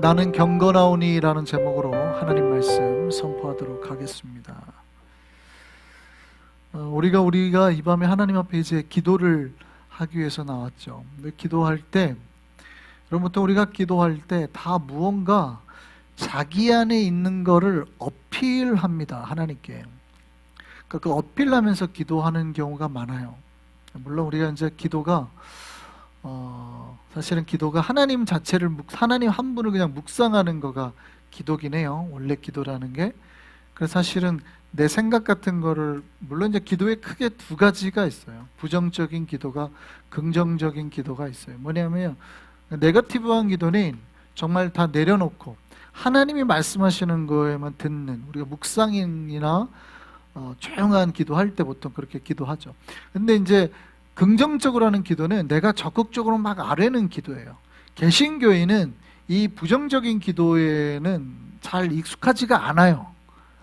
나는 경건하오니라는 제목으로 하나님 말씀 선포하도록 하겠습니다. 어, 우리가 우리가 이 밤에 하나님 앞에 이제 기도를 하기 위해서 나왔죠. 근데 기도할 때 여러분부터 우리가 기도할 때 다 무언가 자기 안에 있는 거를 어필합니다. 하나님께. 그러니까 그 어필하면서 기도하는 경우가 많아요. 물론 우리가 이제 기도가 어, 사실은 기도가 하나님 자체를 묵, 하나님 한 분을 그냥 묵상하는 거가 기도긴 해요. 원래 기도라는 게. 그래서 사실은 내 생각 같은 거를 물론 이제 기도에 크게 두 가지가 있어요. 부정적인 기도가 긍정적인 기도가 있어요. 뭐냐면 네거티브한 기도는 정말 다 내려놓고 하나님이 말씀하시는 거에만 듣는 우리가 묵상이나 어, 조용한 기도할 때 보통 그렇게 기도하죠. 근데 이제 긍정적으로 하는 기도는 내가 적극적으로 막 아뢰는 기도예요. 개신교인은 이 부정적인 기도에는 잘 익숙하지가 않아요.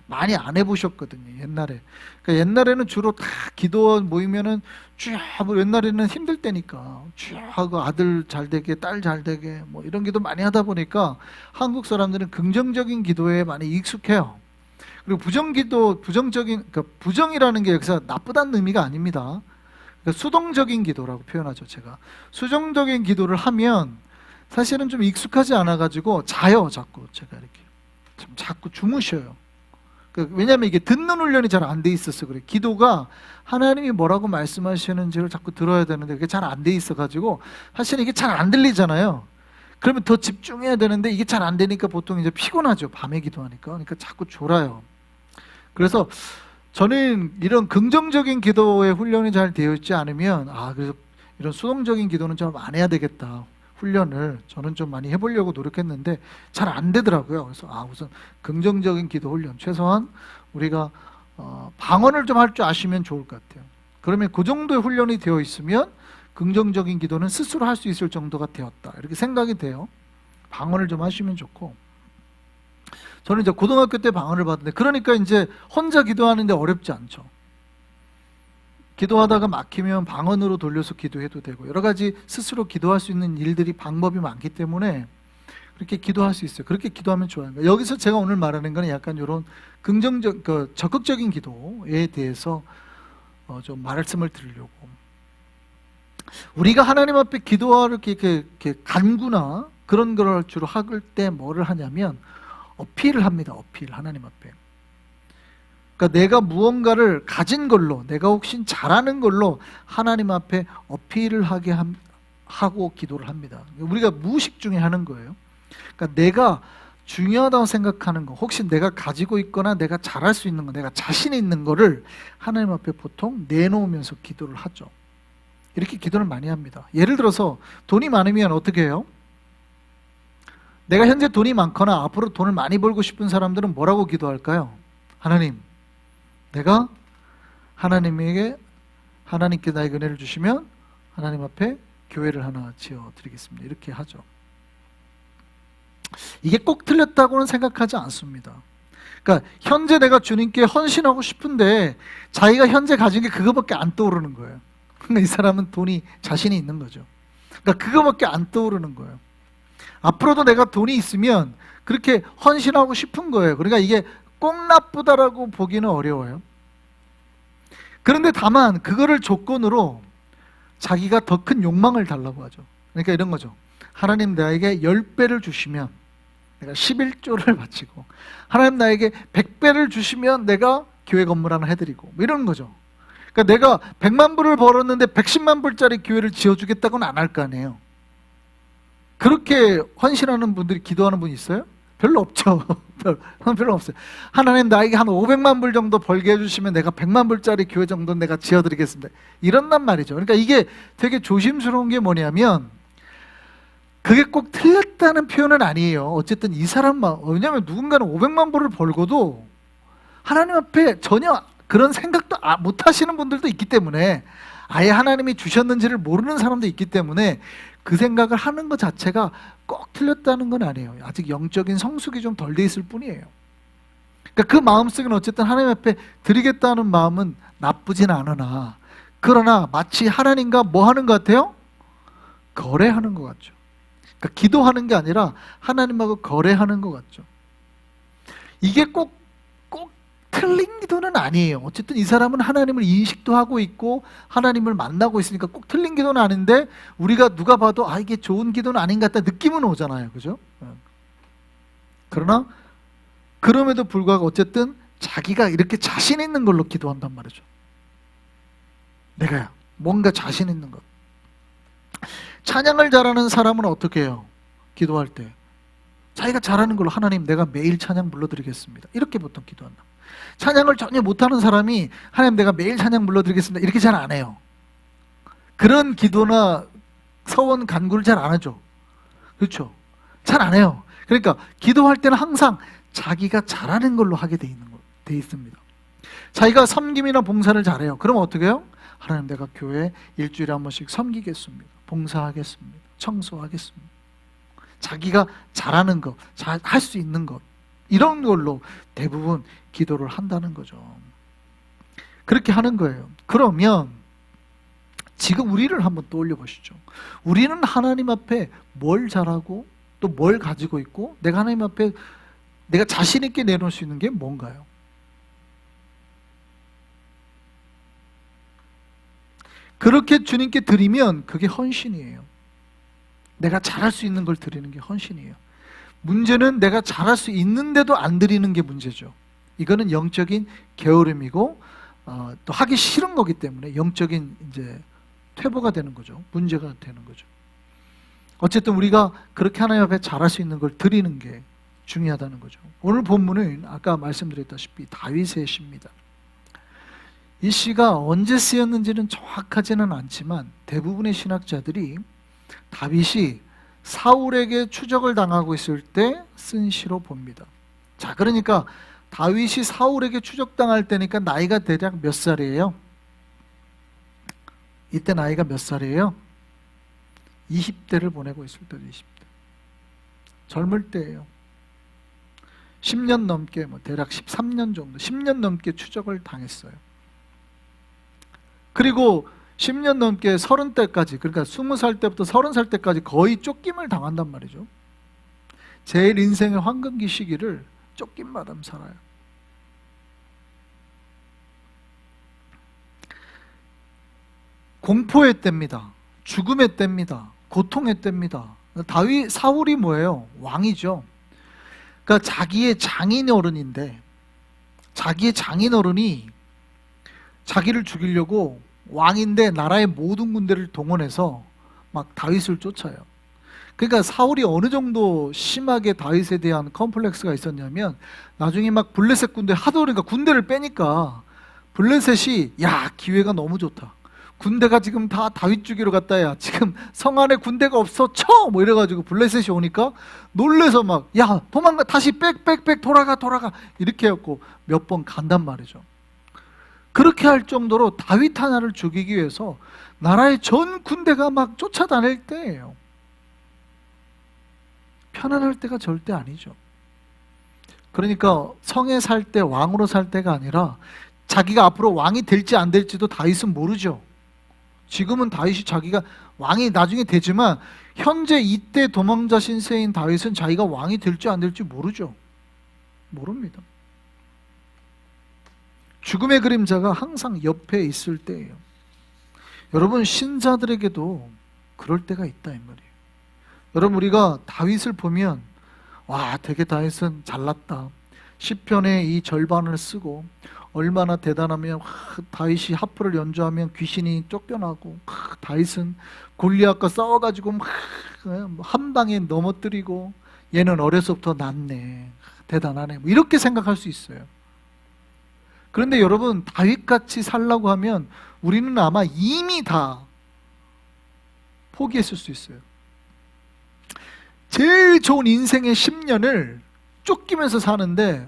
많이 안 해보셨거든요, 옛날에. 그러니까 옛날에는 주로 다 기도 모이면은 쭉 하고 옛날에는 힘들 때니까 쭉 아들 잘 되게, 딸 잘 되게 뭐 이런 기도 많이 하다 보니까 한국 사람들은 긍정적인 기도에 많이 익숙해요. 그리고 부정 기도, 부정적인, 그러니까 부정이라는 게 여기서 나쁘다는 의미가 아닙니다. 그러니까 수동적인 기도라고 표현하죠, 제가. 수정적인 기도를 하면 사실은 좀 익숙하지 않아가지고 자요, 자꾸 제가 이렇게. 좀 자꾸 주무셔요. 그 왜냐하면 이게 듣는 훈련이 잘 안 돼 있어서 그래. 기도가 하나님이 뭐라고 말씀하시는지를 자꾸 들어야 되는데 그게 잘 안 돼 있어가지고 사실 이게 잘 안 들리잖아요. 그러면 더 집중해야 되는데 이게 잘 안 되니까 보통 이제 피곤하죠. 밤에 기도하니까. 그러니까 자꾸 졸아요. 그래서 저는 이런 긍정적인 기도의 훈련이 잘 되어 있지 않으면 아 그래서 이런 수동적인 기도는 좀 안 해야 되겠다 훈련을 저는 좀 많이 해보려고 노력했는데 잘 안 되더라고요. 그래서 아 우선 긍정적인 기도 훈련 최소한 우리가 어, 방언을 좀 할 줄 아시면 좋을 것 같아요. 그러면 그 정도의 훈련이 되어 있으면 긍정적인 기도는 스스로 할 수 있을 정도가 되었다 이렇게 생각이 돼요. 방언을 좀 하시면 좋고 저는 이제 고등학교 때 방언을 받는데 그러니까 이제 혼자 기도하는데 어렵지 않죠. 기도하다가 막히면 방언으로 돌려서 기도해도 되고 여러 가지 스스로 기도할 수 있는 일들이 방법이 많기 때문에 그렇게 기도할 수 있어요. 그렇게 기도하면 좋아요. 여기서 제가 오늘 말하는 거는 약간 이런 긍정적, 그 적극적인 기도에 대해서 어, 좀 말씀을 드리려고. 우리가 하나님 앞에 기도하를 이렇게, 이렇게 간구나 그런 걸 주로 할 때 뭐를 하냐면 어필을 합니다. 어필 하나님 앞에. 그러니까 내가 무언가를 가진 걸로 내가 혹시 잘하는 걸로 하나님 앞에 어필을 하게 함, 하고 기도를 합니다. 우리가 무의식 중에 하는 거예요. 그러니까 내가 중요하다고 생각하는 거, 혹시 내가 가지고 있거나 내가 잘할 수 있는 거, 내가 자신 있는 거를 하나님 앞에 보통 내놓으면서 기도를 하죠. 이렇게 기도를 많이 합니다. 예를 들어서 돈이 많으면 어떻게 해요? 내가 현재 돈이 많거나 앞으로 돈을 많이 벌고 싶은 사람들은 뭐라고 기도할까요? 하나님, 내가 하나님에게 하나님께 나의 은혜를 주시면 하나님 앞에 교회를 하나 지어 드리겠습니다. 이렇게 하죠. 이게 꼭 틀렸다고는 생각하지 않습니다. 그러니까 현재 내가 주님께 헌신하고 싶은데 자기가 현재 가진 게 그거밖에 안 떠오르는 거예요. 그러니까 이 사람은 돈이 자신이 있는 거죠. 그러니까 그거밖에 안 떠오르는 거예요. 앞으로도 내가 돈이 있으면 그렇게 헌신하고 싶은 거예요. 그러니까 이게 꼭 나쁘다라고 보기는 어려워요. 그런데 다만 그거를 조건으로 자기가 더 큰 욕망을 달라고 하죠. 그러니까 이런 거죠. 하나님 나에게 10배를 주시면 내가 11조를 바치고 하나님 나에게 100배를 주시면 내가 교회 건물 하나 해드리고 뭐 이런 거죠. 그러니까 내가 100만 불을 벌었는데 110만 불짜리 교회를 지어주겠다고는 안 할 거 아니에요. 그렇게 헌신하는 분들이 기도하는 분 있어요? 별로 없죠. 별로 없어요. 하나님 나에게 한 500만 불 정도 벌게 해주시면 내가 100만 불짜리 교회 정도 내가 지어드리겠습니다. 이런단 말이죠. 그러니까 이게 되게 조심스러운 게 뭐냐면 그게 꼭 틀렸다는 표현은 아니에요. 어쨌든 이 사람만 왜냐하면 누군가는 500만 불을 벌고도 하나님 앞에 전혀 그런 생각도 아, 못 하시는 분들도 있기 때문에 아예 하나님이 주셨는지를 모르는 사람도 있기 때문에 그 생각을 하는 것 자체가 꼭 틀렸다는 건 아니에요. 아직 영적인 성숙이 좀 덜 돼 있을 뿐이에요. 그러니까 그 마음속에는 어쨌든 하나님 앞에 드리겠다는 마음은 나쁘진 않으나 그러나 마치 하나님과 뭐 하는 것 같아요? 거래하는 것 같죠. 그러니까 기도하는 게 아니라 하나님하고 거래하는 것 같죠. 이게 꼭, 꼭 틀린 기도는 아니에요. 어쨌든 이 사람은 하나님을 인식도 하고 있고 하나님을 만나고 있으니까 꼭 틀린 기도는 아닌데 우리가 누가 봐도 아, 이게 좋은 기도는 아닌 것 같다 느낌은 오잖아요. 그죠? 어. 그러나 그럼에도 불구하고 어쨌든 자기가 이렇게 자신 있는 걸로 기도한단 말이죠. 내가 뭔가 자신 있는 것. 찬양을 잘하는 사람은 어떻게 해요? 기도할 때. 자기가 잘하는 걸로 하나님 내가 매일 찬양 불러드리겠습니다. 이렇게 보통 기도한다. 찬양을 전혀 못하는 사람이 하나님 내가 매일 찬양 불러드리겠습니다. 이렇게 잘 안 해요. 그런 기도나 서원 간구를 잘 안 하죠. 그렇죠? 잘 안 해요. 그러니까 기도할 때는 항상 자기가 잘하는 걸로 하게 돼 있는 거, 돼 있습니다. 자기가 섬김이나 봉사를 잘해요. 그럼 어떻게 해요? 하나님 내가 교회 일주일에 한 번씩 섬기겠습니다. 봉사하겠습니다. 청소하겠습니다. 자기가 잘하는 것, 할 수 있는 것 이런 걸로 대부분 기도를 한다는 거죠. 그렇게 하는 거예요. 그러면 지금 우리를 한번 떠올려 보시죠. 우리는 하나님 앞에 뭘 잘하고 또 뭘 가지고 있고 내가 하나님 앞에 내가 자신 있게 내놓을 수 있는 게 뭔가요? 그렇게 주님께 드리면 그게 헌신이에요. 내가 잘할 수 있는 걸 드리는 게 헌신이에요. 문제는 내가 잘할 수 있는데도 안 드리는 게 문제죠. 이거는 영적인 게으름이고 어, 또 하기 싫은 거기 때문에 영적인 이제 퇴보가 되는 거죠. 문제가 되는 거죠. 어쨌든 우리가 그렇게 하나님 앞에 잘할 수 있는 걸 드리는 게 중요하다는 거죠. 오늘 본문은 아까 말씀드렸다시피 다윗의 시입니다. 이 시가 언제 쓰였는지는 정확하지는 않지만 대부분의 신학자들이 다윗이 사울에게 추적을 당하고 있을 때 쓴 시로 봅니다. 자, 그러니까 다윗이 사울에게 추적당할 때니까 나이가 대략 몇 살이에요? 이때 나이가 몇 살이에요? 20대를 보내고 있을 때 20대. 젊을 때예요. 10년 넘게 뭐 대략 13년 정도, 10년 넘게 추적을 당했어요. 그리고 10년 넘게 30대까지 그러니까 20살 때부터 30살 때까지 거의 쫓김을 당한단 말이죠. 제일 인생의 황금기 시기를 쫓김마다 살아요. 공포의 때입니다. 죽음의 때입니다. 고통의 때입니다. 다윗 사울이 뭐예요? 왕이죠. 그러니까 자기의 장인 어른인데 자기의 장인 어른이 자기를 죽이려고 왕인데 나라의 모든 군대를 동원해서 막 다윗을 쫓아요. 그러니까 사울이 어느 정도 심하게 다윗에 대한 컴플렉스가 있었냐면 나중에 막 블레셋 군대 하도 그러니까 군대를 빼니까 블레셋이 야 기회가 너무 좋다. 군대가 지금 다 다윗 죽이러 갔다야. 지금 성 안에 군대가 없어 쳐! 뭐 이래가지고 블레셋이 오니까 놀래서 막 야 도망가 다시 빽빽빽 돌아가 돌아가 이렇게 해갖고 몇 번 간단 말이죠. 그렇게 할 정도로 다윗 하나를 죽이기 위해서 나라의 전 군대가 막 쫓아다닐 때예요. 편안할 때가 절대 아니죠. 그러니까 성에 살 때 왕으로 살 때가 아니라 자기가 앞으로 왕이 될지 안 될지도 다윗은 모르죠. 지금은 다윗이 자기가 왕이 나중에 되지만 현재 이때 도망자 신세인 다윗은 자기가 왕이 될지 안 될지 모르죠. 모릅니다. 죽음의 그림자가 항상 옆에 있을 때예요. 여러분 신자들에게도 그럴 때가 있다 이 말이에요. 여러분 우리가 다윗을 보면 와 되게 다윗은 잘났다. 시편의 이 절반을 쓰고 얼마나 대단하면 와, 다윗이 하프를 연주하면 귀신이 쫓겨나고 와, 다윗은 골리앗과 싸워가지고 한 방에 넘어뜨리고 얘는 어려서부터 낫네 대단하네 뭐 이렇게 생각할 수 있어요. 그런데 여러분 다윗같이 살라고 하면 우리는 아마 이미 다 포기했을 수 있어요. 제일 좋은 인생의 10년을 쫓기면서 사는데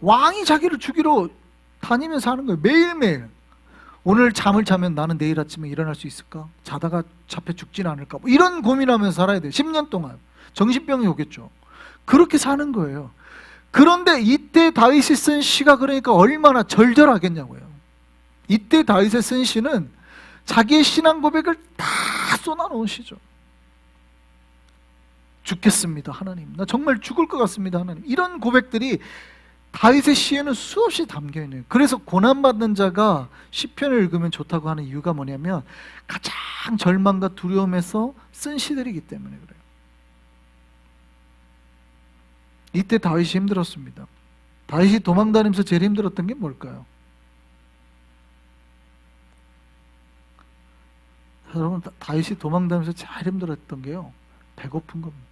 왕이 자기를 죽이러 다니면서 하는 거예요. 매일매일. 오늘 잠을 자면 나는 내일 아침에 일어날 수 있을까? 자다가 잡혀 죽진 않을까? 뭐 이런 고민하면서 살아야 돼요. 10년 동안. 정신병이 오겠죠. 그렇게 사는 거예요. 그런데 이때 다윗이 쓴 시가 그러니까 얼마나 절절하겠냐고요. 이때 다윗이 쓴 시는 자기의 신앙 고백을 다 쏟아놓은 시죠. 죽겠습니다, 하나님. 나 정말 죽을 것 같습니다, 하나님. 이런 고백들이 다윗의 시에는 수없이 담겨 있네요. 그래서 고난 받는 자가 시편을 읽으면 좋다고 하는 이유가 뭐냐면 가장 절망과 두려움에서 쓴 시들이기 때문에 그래요. 이때 다윗이 힘들었습니다. 다윗이 도망다니면서 제일 힘들었던 게 뭘까요? 여러분 다- 다윗이 도망다니면서 제일 힘들었던 게요. 배고픈 겁니다.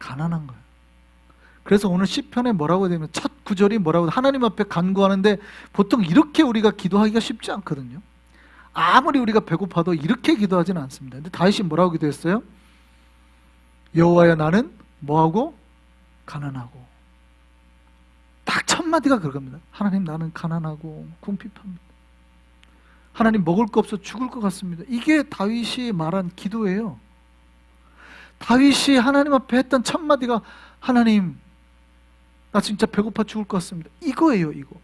가난한 거예요. 그래서 오늘 시편에 뭐라고 되면 첫 구절이 뭐라고 하나님 앞에 간구하는데 보통 이렇게 우리가 기도하기가 쉽지 않거든요. 아무리 우리가 배고파도 이렇게 기도하지는 않습니다. 근데 다윗이 뭐라고 기도했어요? 여호와여 나는 뭐하고 가난하고 딱 첫 마디가 그겁니다. 하나님 나는 가난하고 궁핍합니다. 하나님 먹을 거 없어 죽을 것 같습니다. 이게 다윗이 말한 기도예요. 다윗이 하나님 앞에 했던 첫 마디가 하나님 나 진짜 배고파 죽을 것 같습니다. 이거예요, 이거.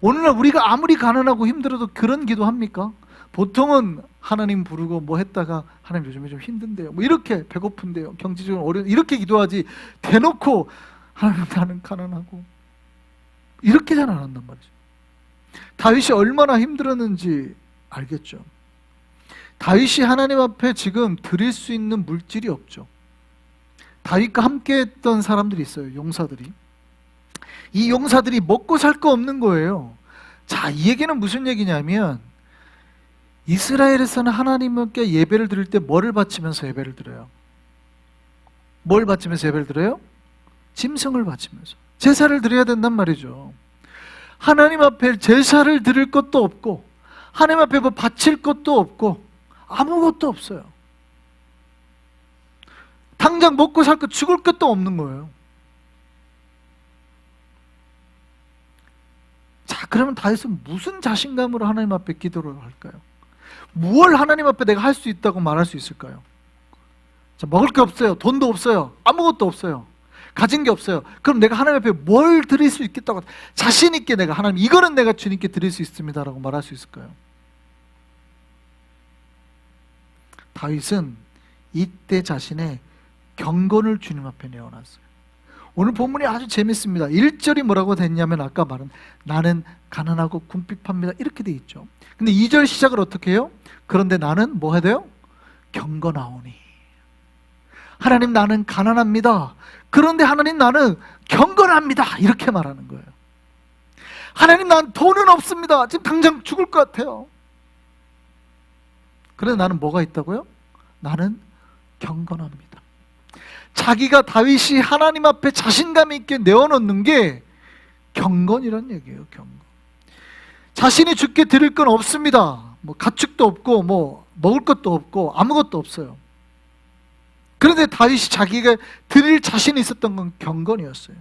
오늘날 우리가 아무리 가난하고 힘들어도 그런 기도 합니까? 보통은 하나님 부르고 뭐 했다가 하나님 요즘에 좀 힘든데요. 뭐 이렇게 배고픈데요. 경제적으로 어려 이렇게 기도하지 대놓고 하나님 나는 가난하고 이렇게 잘 안 한단 말이죠. 다윗이 얼마나 힘들었는지 알겠죠. 다윗이 하나님 앞에 지금 드릴 수 있는 물질이 없죠. 다윗과 함께 했던 사람들이 있어요. 용사들이. 이 용사들이 먹고 살 거 없는 거예요. 자, 이 얘기는 무슨 얘기냐면 이스라엘에서는 하나님께 예배를 드릴 때 뭐를 바치면서 예배를 드려요? 뭘 바치면서 예배를 드려요? 짐승을 바치면서 제사를 드려야 된단 말이죠. 하나님 앞에 제사를 드릴 것도 없고 하나님 앞에 뭐 바칠 것도 없고 아무것도 없어요. 당장 먹고 살 것 죽을 것도 없는 거예요. 자, 그러면 다윗은 무슨 자신감으로 하나님 앞에 기도를 할까요? 무엇 하나님 앞에 내가 할 수 있다고 말할 수 있을까요? 자, 먹을 게 없어요. 돈도 없어요. 아무것도 없어요. 가진 게 없어요. 그럼 내가 하나님 앞에 뭘 드릴 수 있겠다고 자신 있게 내가 하나님 이거는 내가 주님께 드릴 수 있습니다라고 말할 수 있을까요? 다윗은 이때 자신의 경건을 주님 앞에 내어놨어요. 오늘 본문이 아주 재밌습니다. 1절이 뭐라고 됐냐면 아까 말한 나는 가난하고 궁핍합니다. 이렇게 돼 있죠. 근데 2절 시작을 어떻게 해요? 그런데 나는 뭐 해야 돼요? 경건하오니. 하나님 나는 가난합니다. 그런데 하나님 나는 경건합니다. 이렇게 말하는 거예요. 하나님 난 돈은 없습니다. 지금 당장 죽을 것 같아요. 그런데 나는 뭐가 있다고요? 나는 경건합니다. 자기가 다윗이 하나님 앞에 자신감 있게 내어놓는 게 경건이란 얘기예요. 경건. 자신이 죽게 드릴 건 없습니다. 뭐 가축도 없고 뭐 먹을 것도 없고 아무것도 없어요. 그런데 다윗이 자기가 드릴 자신이 있었던 건 경건이었어요.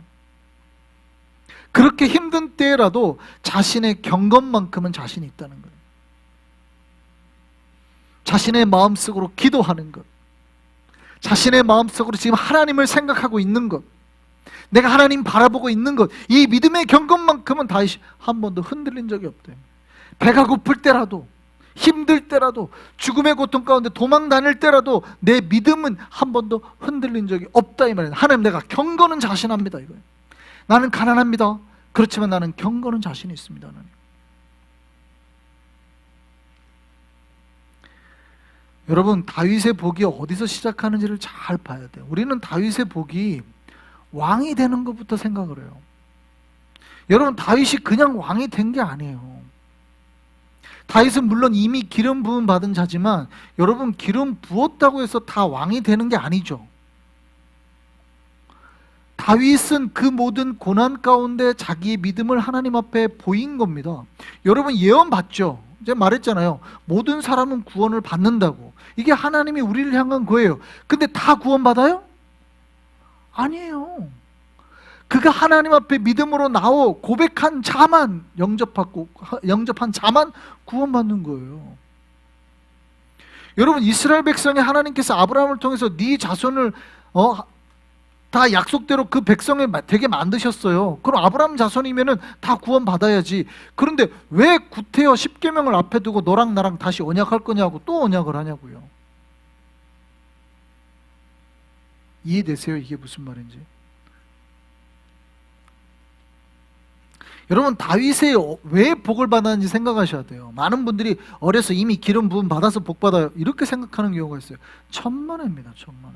그렇게 힘든 때라도 자신의 경건만큼은 자신이 있다는 거예요. 자신의 마음속으로 기도하는 것. 자신의 마음속으로 지금 하나님을 생각하고 있는 것. 내가 하나님 바라보고 있는 것. 이 믿음의 경건만큼은 다시 한 번도 흔들린 적이 없대요. 배가 고플 때라도 힘들 때라도 죽음의 고통 가운데 도망 다닐 때라도 내 믿음은 한 번도 흔들린 적이 없다 이 말이에요. 하나님 내가 경건은 자신합니다 이거예요. 나는 가난합니다. 그렇지만 나는 경건은 자신이 있습니다. 하나님. 여러분 다윗의 복이 어디서 시작하는지를 잘 봐야 돼요. 우리는 다윗의 복이 왕이 되는 것부터 생각을 해요. 여러분 다윗이 그냥 왕이 된 게 아니에요. 다윗은 물론 이미 기름 부음 받은 자지만 여러분 기름 부었다고 해서 다 왕이 되는 게 아니죠. 다윗은 그 모든 고난 가운데 자기의 믿음을 하나님 앞에 보인 겁니다. 여러분 예언 받죠? 이제 말했잖아요. 모든 사람은 구원을 받는다고. 이게 하나님이 우리를 향한 거예요. 근데 다 구원받아요? 아니에요. 그가 하나님 앞에 믿음으로 나오 고백한 자만 영접받고 영접한 자만 구원받는 거예요. 여러분 이스라엘 백성이 하나님께서 아브라함을 통해서 네 자손을 어, 다 약속대로 그 백성을 마- 되게 만드셨어요. 그럼 아브라함 자손이면은 다 구원 받아야지. 그런데 왜 구태여 십계명을 앞에 두고 너랑 나랑 다시 언약할 거냐고 또 언약을 하냐고요. 이해되세요? 이게 무슨 말인지? 여러분 다윗의 어- 왜 복을 받았는지 생각하셔야 돼요. 많은 분들이 어려서 이미 기름 부음 받아서 복 받아요. 이렇게 생각하는 경우가 있어요. 천만에입니다. 천만에.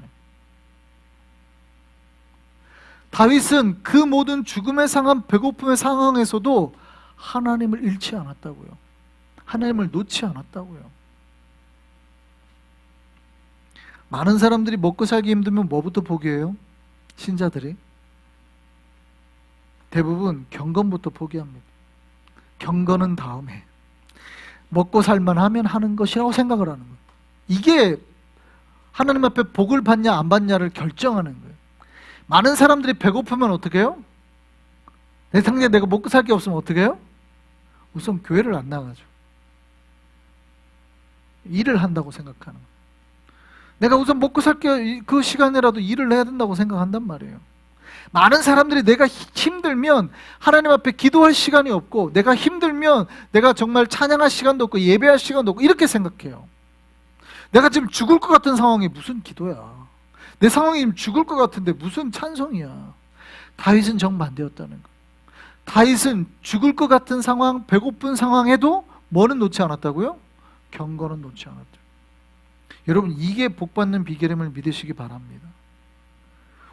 다윗은 그 모든 죽음의 상황, 배고픔의 상황에서도 하나님을 잃지 않았다고요. 하나님을 놓지 않았다고요. 많은 사람들이 먹고 살기 힘들면 뭐부터 포기해요? 신자들이 대부분 경건부터 포기합니다. 경건은 다음에 먹고 살만 하면 하는 것이라고 생각을 하는 거예요. 이게 하나님 앞에 복을 받냐 안 받냐를 결정하는 거예요. 많은 사람들이 배고프면 어떻게 해요? 내 상대 내가 먹고 살 게 없으면 어떻게 해요? 우선 교회를 안 나가죠. 일을 한다고 생각하는 거예요. 내가 우선 먹고 살게 그 시간이라도 일을 해야 된다고 생각한단 말이에요. 많은 사람들이 내가 히- 힘들면 하나님 앞에 기도할 시간이 없고 내가 힘들면 내가 정말 찬양할 시간도 없고 예배할 시간도 없고 이렇게 생각해요. 내가 지금 죽을 것 같은 상황이 무슨 기도야. 내 상황이 죽을 것 같은데 무슨 찬송이야. 다윗은 정반대였다는 거. 다윗은 죽을 것 같은 상황, 배고픈 상황에도 뭐는 놓지 않았다고요? 경건은 놓지 않았다. 여러분 이게 복 받는 비결임을 믿으시기 바랍니다.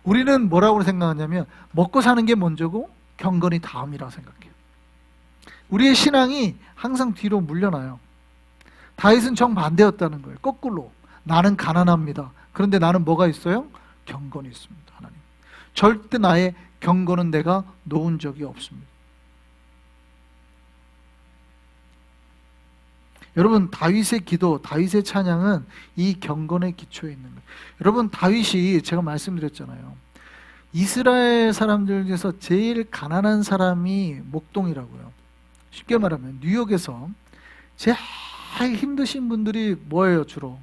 우리는 뭐라고 생각하냐면 먹고 사는 게 먼저고 경건이 다음이라고 생각해요. 우리의 신앙이 항상 뒤로 물려나요. 다윗은 정반대였다는 거예요. 거꾸로 나는 가난합니다. 그런데 나는 뭐가 있어요? 경건이 있습니다. 하나님. 절대 나의 경건은 내가 놓은 적이 없습니다. 여러분 다윗의 기도, 다윗의 찬양은 이 경건의 기초에 있는 거예요. 여러분 다윗이 제가 말씀드렸잖아요. 이스라엘 사람들 중에서 제일 가난한 사람이 목동이라고요. 쉽게 말하면 뉴욕에서 제일 힘드신 분들이 뭐예요 주로?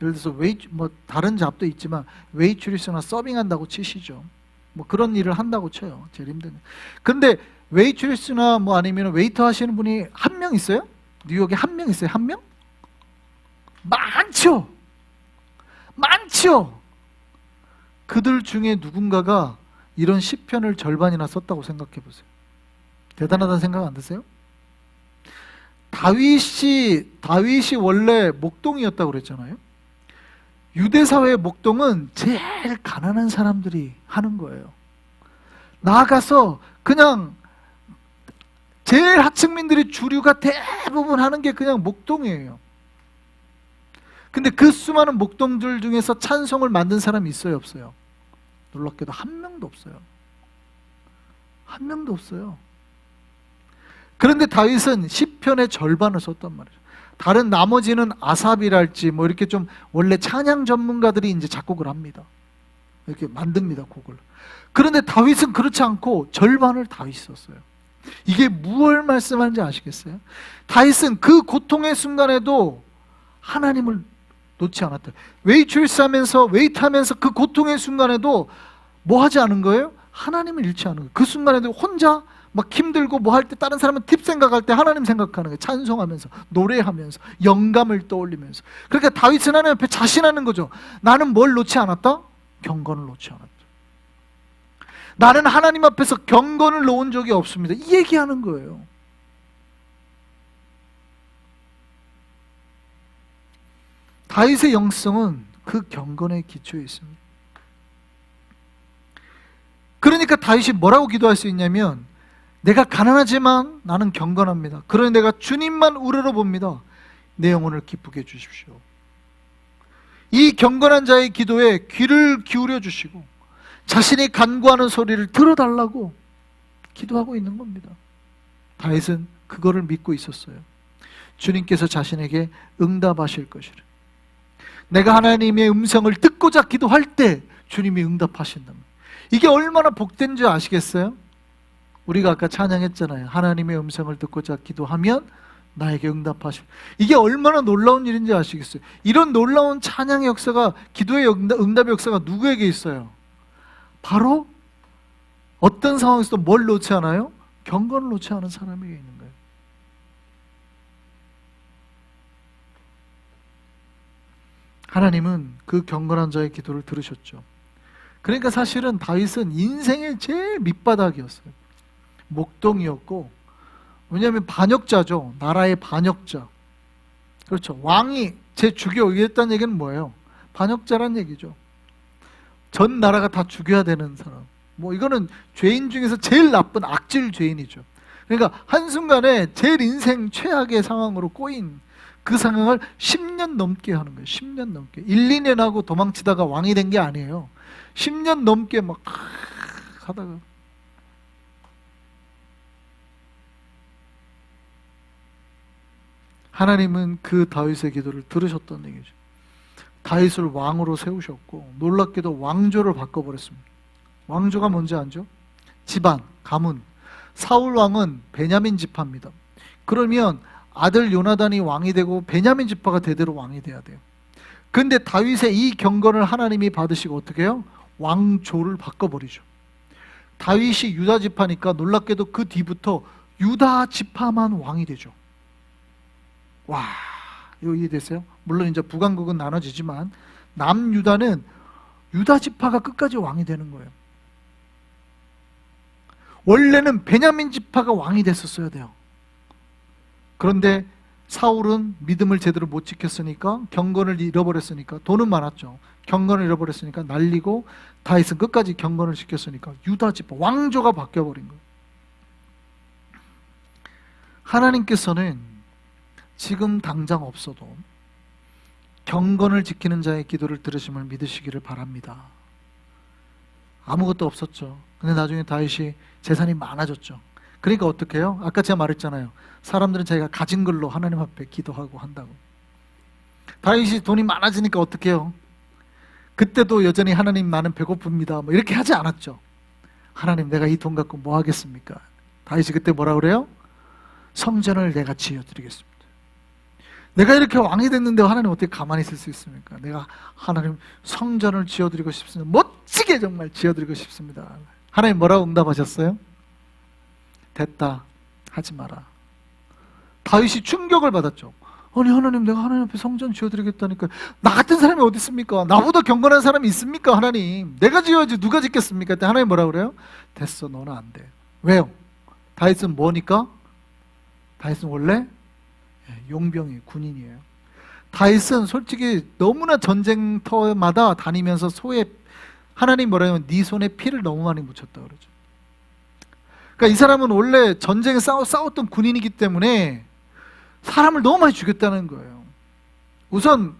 예를 들어서 웨이 뭐 다른 잡도 있지만 웨이트리스나 서빙한다고 치시죠. 뭐 그런 일을 한다고 쳐요. 제일 힘든. 근데 웨이트리스나 뭐 아니면 웨이터 하시는 분이 한 명 있어요? 뉴욕에 한 명 있어요? 한 명? 많죠. 많죠. 그들 중에 누군가가 이런 시편을 절반이나 썼다고 생각해 보세요. 대단하다는 생각 안 드세요? 다윗이 다윗이 원래 목동이었다고 그랬잖아요. 유대 사회의 목동은 제일 가난한 사람들이 하는 거예요. 나아가서 그냥 제일 하층민들의 주류가 대부분 하는 게 그냥 목동이에요. 근데 그 수많은 목동들 중에서 찬송을 만든 사람이 있어요, 없어요? 놀랍게도 한 명도 없어요. 한 명도 없어요. 그런데 다윗은 시편의 절반을 썼단 말이에요. 다른 나머지는 아삽이랄지 뭐 이렇게 좀 원래 찬양 전문가들이 이제 작곡을 합니다. 이렇게 만듭니다, 곡을. 그런데 다윗은 그렇지 않고 절반을 다윗이 썼어요. 이게 무엇을 말씀하는지 아시겠어요? 다윗은 그 고통의 순간에도 하나님을 놓지 않았다. 웨이트리스 하면서 웨이트 하면서 그 고통의 순간에도 뭐 하지 않은 거예요? 하나님을 잃지 않은 거예요. 그 순간에도 혼자 막 힘들고 뭐 할 때 다른 사람은 팁 생각할 때 하나님 생각하는 거예요. 찬송하면서 노래하면서 영감을 떠올리면서. 그러니까 다윗은 하나님 앞에 자신하는 거죠. 나는 뭘 놓지 않았다? 경건을 놓지 않았다. 나는 하나님 앞에서 경건을 놓은 적이 없습니다. 이 얘기하는 거예요. 다윗의 영성은 그 경건의 기초에 있습니다. 그러니까 다윗이 뭐라고 기도할 수 있냐면 내가 가난하지만 나는 경건합니다. 그러니 내가 주님만 우러러 봅니다. 내 영혼을 기쁘게 해 주십시오. 이 경건한 자의 기도에 귀를 기울여 주시고 자신이 간구하는 소리를 들어달라고 기도하고 있는 겁니다. 다윗은 그거를 믿고 있었어요. 주님께서 자신에게 응답하실 것이라. 내가 하나님의 음성을 듣고자 기도할 때 주님이 응답하신다. 이게 얼마나 복된 줄 아시겠어요? 우리가 아까 찬양했잖아요. 하나님의 음성을 듣고자 기도하면 나에게 응답하시. 이게 얼마나 놀라운 일인지 아시겠어요? 이런 놀라운 찬양의 역사가 기도의 응답, 응답의 역사가 누구에게 있어요? 바로 어떤 상황에서도 뭘 놓지 않아요? 경건을 놓지 않은 사람에게 있는 거예요. 하나님은 그 경건한 자의 기도를 들으셨죠. 그러니까 사실은 다윗은 인생의 제일 밑바닥이었어요. 목동이었고 왜냐하면 반역자죠. 나라의 반역자. 그렇죠. 왕이 제 죽여 이랬다는 얘기는 뭐예요? 반역자란 얘기죠. 전 나라가 다 죽여야 되는 사람. 뭐 이거는 죄인 중에서 제일 나쁜 악질 죄인이죠. 그러니까 한순간에 제일 인생 최악의 상황으로 꼬인 그 상황을 10년 넘게 하는 거예요. 10년 넘게. 1, 2년 하고 도망치다가 왕이 된 게 아니에요. 10년 넘게 막 하다가 하나님은 그 다윗의 기도를 들으셨던 얘기죠. 다윗을 왕으로 세우셨고 놀랍게도 왕조를 바꿔버렸습니다. 왕조가 뭔지 알죠? 집안, 가문. 사울 왕은 베냐민 지파입니다. 그러면 아들 요나단이 왕이 되고 베냐민 지파가 대대로 왕이 돼야 돼요. 근데 다윗의 이 경건을 하나님이 받으시고 어떻게 해요? 왕조를 바꿔버리죠. 다윗이 유다 지파니까 놀랍게도 그 뒤부터 유다 지파만 왕이 되죠. 와, 이거 이해됐어요? 물론 이제 북왕국은 나눠지지만 남유다는 유다 지파가 끝까지 왕이 되는 거예요. 원래는 베냐민 지파가 왕이 됐었어야 돼요. 그런데 사울은 믿음을 제대로 못 지켰으니까 경건을 잃어버렸으니까 돈은 많았죠. 경건을 잃어버렸으니까 날리고 다윗은 끝까지 경건을 지켰으니까 유다 지파 왕조가 바뀌어 버린 거예요. 하나님께서는 지금 당장 없어도 경건을 지키는 자의 기도를 들으심을 믿으시기를 바랍니다. 아무것도 없었죠. 근데 나중에 다윗이 재산이 많아졌죠. 그러니까 어떻게 해요? 아까 제가 말했잖아요. 사람들은 자기가 가진 걸로 하나님 앞에 기도하고 한다고. 다윗이 돈이 많아지니까 어떻게 해요? 그때도 여전히 하나님 나는 배고픕니다. 뭐 이렇게 하지 않았죠. 하나님 내가 이 돈 갖고 뭐 하겠습니까? 다윗이 그때 뭐라 그래요? 성전을 내가 지어드리겠습니다. 내가 이렇게 왕이 됐는데 하나님 어떻게 가만히 있을 수 있습니까? 내가 하나님 성전을 지어드리고 싶습니다. 멋지게 정말 지어드리고 싶습니다. 하나님 뭐라고 응답하셨어요? 됐다. 하지 마라. 다윗이 충격을 받았죠. 아니 하나님 내가 하나님 앞에 성전 지어드리겠다니까 나 같은 사람이 어디 있습니까? 나보다 경건한 사람이 있습니까 하나님? 내가 지어야지 누가 짓겠습니까? 그때 하나님 뭐라 그래요? 됐어 너는 안 돼. 왜요? 다윗은 뭐니까? 다윗은 원래 예, 용병이 군인이에요. 다윗은 솔직히 너무나 전쟁터마다 다니면서 소에 하나님 뭐라면 네 손에 피를 너무 많이 묻혔다 그러죠. 그러니까 이 사람은 원래 전쟁에 싸워, 싸웠던 군인이기 때문에 사람을 너무 많이 죽였다는 거예요. 우선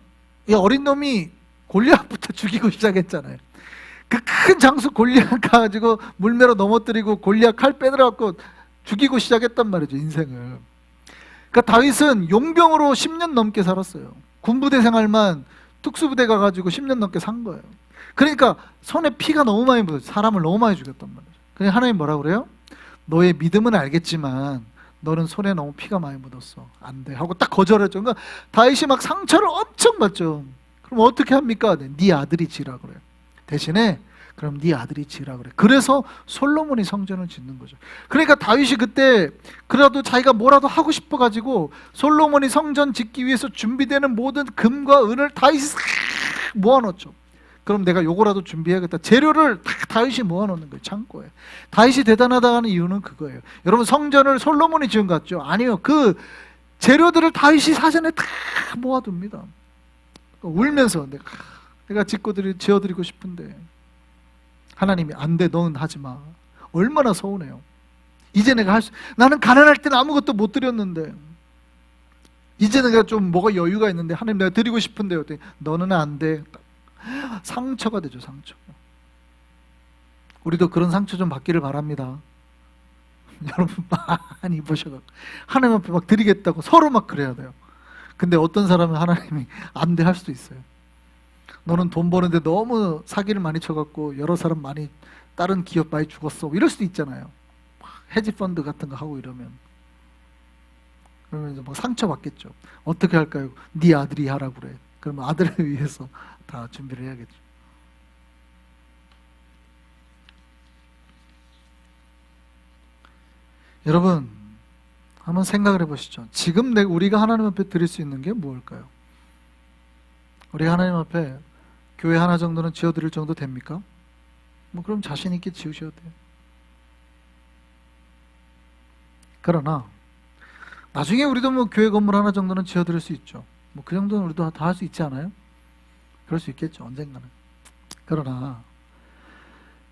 이 어린 놈이 골리앗부터 죽이고 시작했잖아요. 그 큰 장수 골리앗 가지고 물매로 넘어뜨리고 골리앗 칼 빼들어갖고 죽이고 시작했단 말이죠 인생을. 그러니까 다윗은 용병으로 10년 넘게 살았어요. 군부대 생활만 특수부대 가가지고 10년 넘게 산 거예요. 그러니까 손에 피가 너무 많이 묻었어요. 사람을 너무 많이 죽였단 말이죠. 그래서 하나님 뭐라 그래요? 너의 믿음은 알겠지만 너는 손에 너무 피가 많이 묻었어. 안 돼. 하고 딱 거절했죠. 그러니까 다윗이 막 상처를 엄청 받죠. 그럼 어떻게 합니까? 네 아들이 지라 그래요. 대신에 그럼 네 아들이 지라 그래. 그래서 솔로몬이 성전을 짓는 거죠. 그러니까 다윗이 그때 그래도 자기가 뭐라도 하고 싶어 가지고 솔로몬이 성전 짓기 위해서 준비되는 모든 금과 은을 다윗이 싹 모아 놓죠. 그럼 내가 요거라도 준비해야겠다. 재료를 다 다윗이 모아놓는 거예요. 창고에. 다윗이 대단하다는 이유는 그거예요. 여러분 성전을 솔로몬이 지은 것 같죠? 아니요. 그 재료들을 다윗이 사전에 다 모아둡니다. 울면서 내가 내가 짓고 드리, 지어드리고 싶은데 하나님이 안 돼, 너는 하지 마. 얼마나 서운해요. 이제 내가 할 수, 나는 가난할 때는 아무것도 못 드렸는데, 이제 내가 좀 뭐가 여유가 있는데, 하나님 내가 드리고 싶은데, 너는 안 돼. 상처가 되죠, 상처. 우리도 그런 상처 좀 받기를 바랍니다. 여러분 많이 입으셔서 하나님 앞에 막 드리겠다고 서로 막 그래야 돼요. 근데 어떤 사람은 하나님이 안 돼 할 수도 있어요. 너는 돈 버는데 너무 사기를 많이 쳐갖고 여러 사람 많이 다른 기업 많이 죽었어. 이럴 수도 있잖아요. 헤지 펀드 같은 거 하고 이러면 그러면 막 상처 받겠죠. 어떻게 할까요? 네 아들이 하라고 그래. 그러면 아들을 위해서 다 준비를 해야겠죠. 여러분 한번 생각을 해보시죠. 지금 내 우리가 하나님 앞에 드릴 수 있는 게 무엇일까요? 우리 하나님 앞에 교회 하나 정도는 지어드릴 정도 됩니까? 뭐 그럼 자신 있게 지으셔도 돼요. 그러나 나중에 우리도 뭐 교회 건물 하나 정도는 지어드릴 수 있죠. 뭐 그 정도는 우리도 다 할 수 있지 않아요? 그럴 수 있겠죠. 언젠가는. 그러나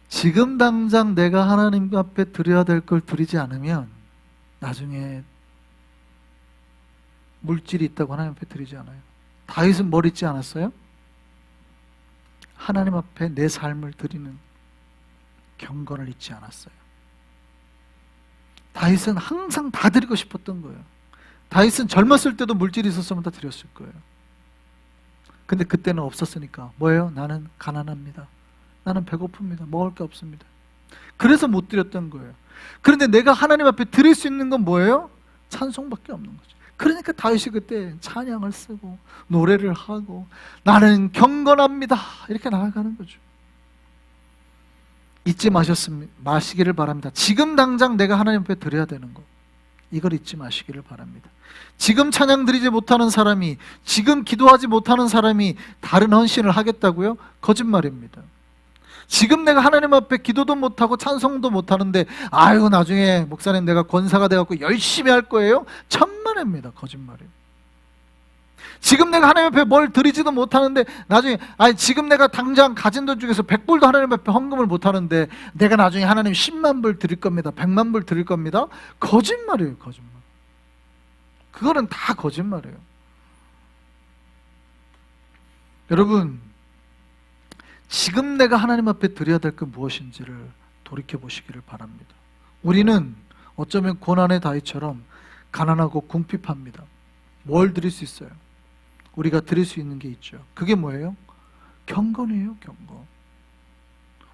지금 당장 내가 하나님 앞에 드려야 될 걸 드리지 않으면 나중에 물질이 있다고 하나님 앞에 드리지 않아요. 다윗은 뭘 잊지 않았어요? 하나님 앞에 내 삶을 드리는 경건을 잊지 않았어요. 다윗은 항상 다 드리고 싶었던 거예요. 다윗은 젊었을 때도 물질이 있었으면 다 드렸을 거예요. 근데 그때는 없었으니까 뭐예요? 나는 가난합니다. 나는 배고픕니다. 먹을 게 없습니다. 그래서 못 드렸던 거예요. 그런데 내가 하나님 앞에 드릴 수 있는 건 뭐예요? 찬송밖에 없는 거죠. 그러니까 다윗이 그때 찬양을 쓰고 노래를 하고 나는 경건합니다. 이렇게 나아가는 거죠. 잊지 마셨습니다. 마시기를 바랍니다. 지금 당장 내가 하나님 앞에 드려야 되는 거. 이걸 잊지 마시기를 바랍니다. 지금 찬양 드리지 못하는 사람이 지금 기도하지 못하는 사람이 다른 헌신을 하겠다고요? 거짓말입니다. 지금 내가 하나님 앞에 기도도 못하고 찬송도 못하는데 아유 나중에 목사님 내가 권사가 돼갖고 열심히 할 거예요? 천만입니다. 거짓말이에요. 지금 내가 하나님 앞에 뭘 드리지도 못하는데 나중에 아니 지금 내가 당장 가진 돈 중에서 100불도 하나님 앞에 헌금을 못하는데 내가 나중에 하나님 10만 불 드릴 겁니다. 100만 불 드릴 겁니다. 거짓말이에요. 거짓말. 그거는 다 거짓말이에요. 여러분 지금 내가 하나님 앞에 드려야 될건 무엇인지를 돌이켜 보시기를 바랍니다. 우리는 어쩌면 고난의 다이처럼 가난하고 궁핍합니다. 뭘 드릴 수 있어요? 우리가 드릴 수 있는 게 있죠. 그게 뭐예요? 경건이에요, 경건.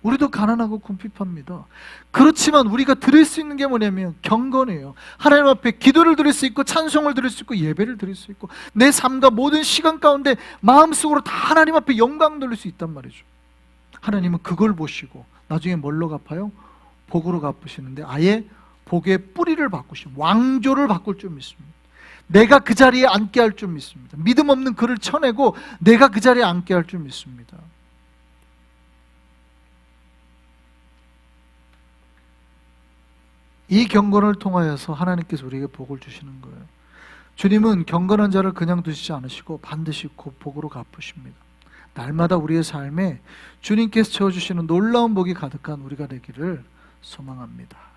우리도 가난하고 궁핍합니다. 그렇지만 우리가 드릴 수 있는 게 뭐냐면 경건이에요. 하나님 앞에 기도를 드릴 수 있고 찬송을 드릴 수 있고 예배를 드릴 수 있고 내 삶과 모든 시간 가운데 마음속으로 다 하나님 앞에 영광 돌릴 수 있단 말이죠. 하나님은 그걸 보시고 나중에 뭘로 갚아요? 복으로 갚으시는데 아예 복의 뿌리를 바꾸시고 왕조를 바꿀 줄 믿습니다. 내가 그 자리에 앉게 할 줄 믿습니다. 믿음 없는 그를 쳐내고 내가 그 자리에 앉게 할 줄 믿습니다. 이 경건을 통하여서 하나님께서 우리에게 복을 주시는 거예요. 주님은 경건한 자를 그냥 두시지 않으시고 반드시 곧 복으로 갚으십니다. 날마다 우리의 삶에 주님께서 채워주시는 놀라운 복이 가득한 우리가 되기를 소망합니다.